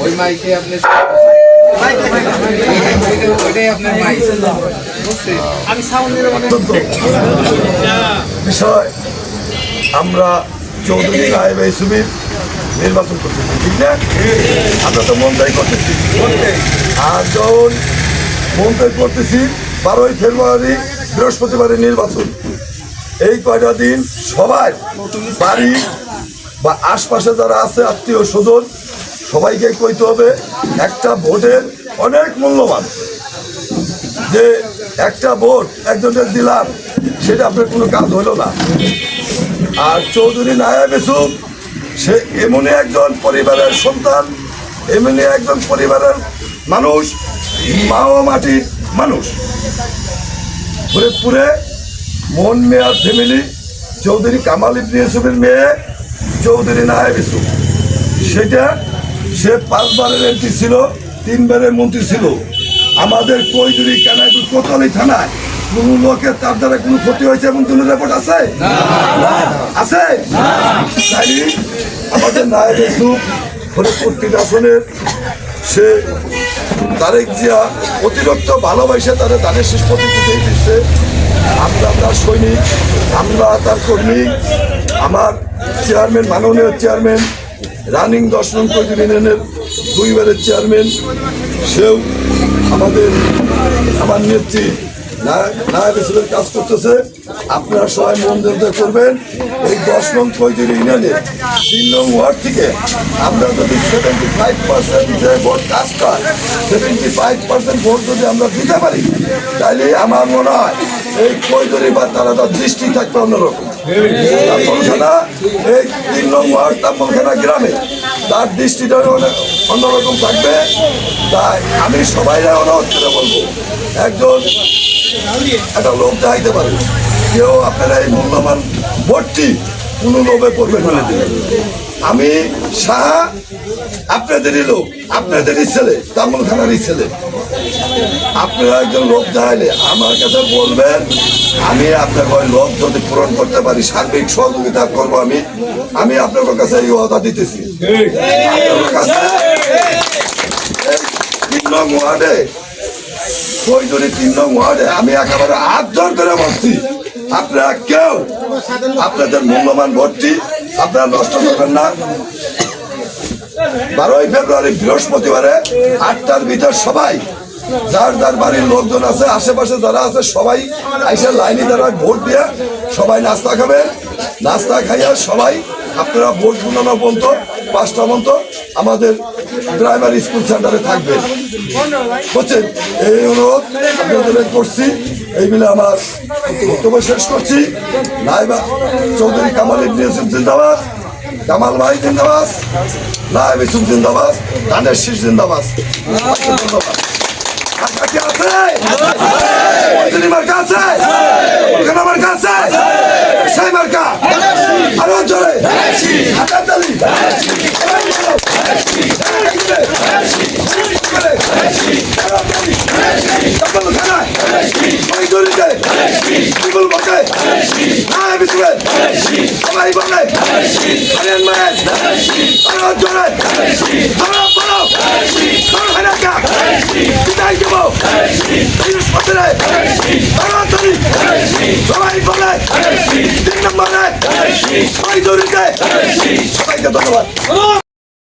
ওই মাইকে আপনি আপনার বিষয় আমরা চৌধুরী রায় ভাই সুবির নির্বাচন করতেছি ঠিক না? আমরা তো মন্দাই করতেছি। আর যখন মন্দাই করতেছি বারোই ফেব্রুয়ারি বৃহস্পতিবারের নির্বাচন। এই কয়টা দিন সবাই বাড়ি বা আশপাশে যারা আছে আত্মীয় স্বজন সবাইকে কইতে হবে একটা ভোটের অনেক মূল্যবান। যে একটা ভোট একজনের দিলাম সেটা আপনার কোনো কাজ হলো না। আর চৌধুরী নায়া বেসুম সে এমনই একজন পরিবারের সন্তান এমনই একজন পরিবারের মানুষ মা ও মাটির মানুষ। ফরিদপুরে মোহন মেয়ার ফ্যামিলি, চৌধুরী কামাল ইবনে ইউসুফের মেয়ে, চৌধুরী নায়া বেসুম সেটা সে পাঁচবারের এমপি ছিল, তিনবারের মন্ত্রী ছিল। আমাদের কৈদুরি কানাইপুর কোতলি থানায় কোন লোকের তার দ্বারা কোনো ক্ষতি হয়েছে এমন কোনো রেকর্ড আছে? আছে? আমাদের নায়ক ইসুফ ফরিদপুর তিন আসনের সে তারেক জিয়া অতিরিক্ত ভালোবাসে তারা তাদের শেষ প্রতিক্রিয়া দিচ্ছে আমরা তার সৈনিক আমরা তার কর্মী আমার চেয়ারম্যান মাননীয় চেয়ারম্যান রানিং দশ নং ইউনিয়নের দুইবারের চেয়ারম্যান সেও আমাদের আমার নেত্রী। নায়ক হিসেবে কাজ করতেছে। আপনারা সবাই মন করবেন। এই দশ নং কৈদিন ইউনিয়নে তিন নং ওয়ার্ড থেকে আমরা যদি সেভেন্টি ফাইভ পার্সেন্ট যে ভোট কাজ হয় সেভেন্টি ফাইভ পার্সেন্ট ভোট যদি আমরা দিতে পারি তাহলে আমার মনে হয় এই কৈদরি বা তারা তার দৃষ্টি থাকবে অন্যরকম। এই তিন নম্বর তাম্বলখানা গ্রামে। তার দৃষ্টিটা অনেক অন্যরকম থাকবে। তাই আমি সবাই অনুরোধ করে বলব, একজন একটা লোক চাইতে পারে। কেউ আপনারা এই মূল্যবান ভোটটি কোনো লোভে পড়বেন না। আমি সাহা আপনাদেরই লোক, আপনাদেরই ছেলে তামল খানারই ছেলে। আপনারা একজন লোক চাইলে আমার কাছে বলবেন, আমি আপনাকে লোক যদি পূরণ করতে পারি, সার্বিক সহযোগিতা করব আমি আমি আপনাদের কাছে এই ওয়াদা দিতেছি। তিন নং ওয়ার্ডে আমি একেবারে জোর করে বলছি আপনারা কেউ আপনাদের মূল্যবান ভোটটি আপনারা নষ্ট করবেন না। বারোই ফেব্রুয়ারি বৃহস্পতিবারে আটটার ভিতর সবাই যার যার বাড়ির লোকজন আছে, আশেপাশে যারা আছে, সবাই আইসে লাইনে তারা ভোট দিয়ে সবাই নাস্তা খাবেন নাস্তা খাইয়া সবাই আপনারা ভোট গুণানো পর্যন্ত, পাঁচটা পর্যন্ত আমাদের প্রাইমারি স্কুল সেন্টারে থাকবে। বুঝছেন? এই অনুরোধ আপনাদের করছি। এই মিলে আমার বক্তব্য শেষ করছি। নাইবা চৌধুরী কামাল ইবনে ইউসুফ জিন্দাবাদ, কামাল ভাই জিন্দাবাদ, নাইব ইউসুফ জিন্দাবাদ ধানের শীষ জিন্দাবাদ। আরও জোরে হাতার তালি সবাই বলে আরেন মায়ের আরও জোরে বলে তিন নম্বরে জড়িতে সবাইকে ধন্যবাদ।